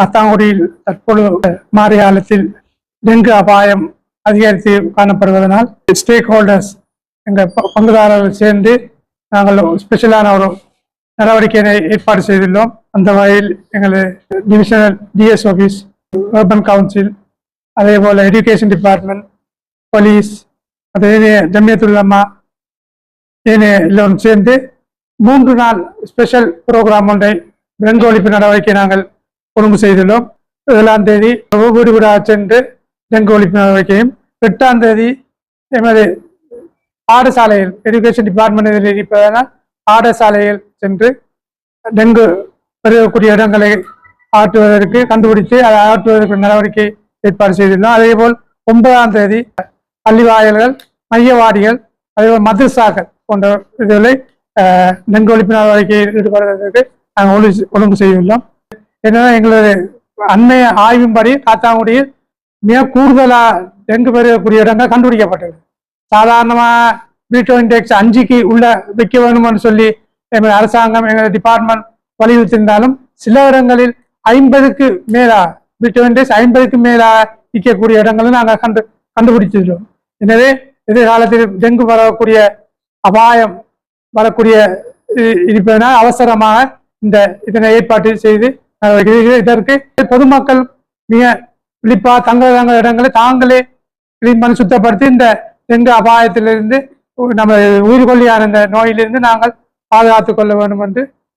காத்தாங்குடியில் தற்பொழுது மாறிய காலத்தில் டெங்கு அபாயம் அதிகரித்து காணப்படுவதனால் ஸ்டேக் ஹோல்டர்ஸ் எங்கள் பங்குதாரர்கள் சேர்ந்து நாங்கள் ஸ்பெஷலான ஒரு நடவடிக்கையினை ஏற்பாடு செய்துள்ளோம். அந்த வகையில் எங்களது divisional DS office urban council அதே போல் எஜுகேஷன் டிபார்ட்மெண்ட் போலீஸ் அதே ஜமியத்துல்லம்மா ஏனைய எல்லோரும் சேர்ந்து மூன்று நாள் ஸ்பெஷல் ப்ரோக்ராம் ஒன்றை டெங்கு ஒழிப்பு நடவடிக்கை நாங்கள் ஒழுங்கு செய்துள்ளோம். ஏழாம் தேதி வீடு வீடாக சென்று டெங்கு ஒழிப்பு நடவடிக்கையும் எட்டாம் தேதி எமது பாடசாலையில் எஜுகேஷன் டிபார்ட்மெண்ட் இதில் இருப்பதனால் பாடசாலையில் சென்று டெங்கு பெருகக்கூடிய இடங்களை ஆற்றுவதற்கு கண்டுபிடித்து அதை ஆற்றுவதற்கு நடவடிக்கை ஏற்பாடு செய்துள்ளோம். அதேபோல் ஒன்பதாம் தேதி பள்ளி வாயில்கள் மையவாடிகள் அதேபோல் மதுசாக்கள் போன்ற இதுகளை டெங்கு ஒழிப்பு நடவடிக்கையில் ஈடுபடுவதற்கு நாங்கள் ஒழுங்கு செய்துள்ளோம். என்னன்னா எங்களது அண்மைய ஆய்வின்படி காத்தாங்குடியில் மிக கூடுதலா டெங்கு பெருகக்கூடிய இடங்கள் கண்டுபிடிக்கப்பட்டது. சாதாரணமா வீட்டோ இண்டெக்ஸ் அஞ்சுக்கு உள்ள வைக்க வேணும்னு சொல்லி எங்கள் அரசாங்கம் எங்கள் டிபார்ட்மெண்ட் வலியுறுத்தியிருந்தாலும் சில இடங்களில் ஐம்பதுக்கு மேலா வீட்டோ இண்டெக்ஸ் ஐம்பதுக்கு மேலா விற்கக்கூடிய இடங்களும் நாங்கள் கண்டு கண்டுபிடிச்சிருக்கோம் எனவே எதிர்காலத்தில் டெங்கு வரக்கூடிய அபாயம் வரக்கூடிய இருப்பதனால் அவசரமாக இந்த இதனை ஏற்பாடு செய்து இதற்கு பொதுமக்கள் மிக விழிப்பா தங்கள் தங்கள் இடங்களை தாங்களே கிளீன் பண்ணி சுத்தப்படுத்தி இந்த டெங்கு அபாயத்திலிருந்து நம்ம உயிர்கொல்லியான இந்த நோயிலிருந்து நாங்கள் பாதுகாத்துக் கொள்ள வேண்டும் என்று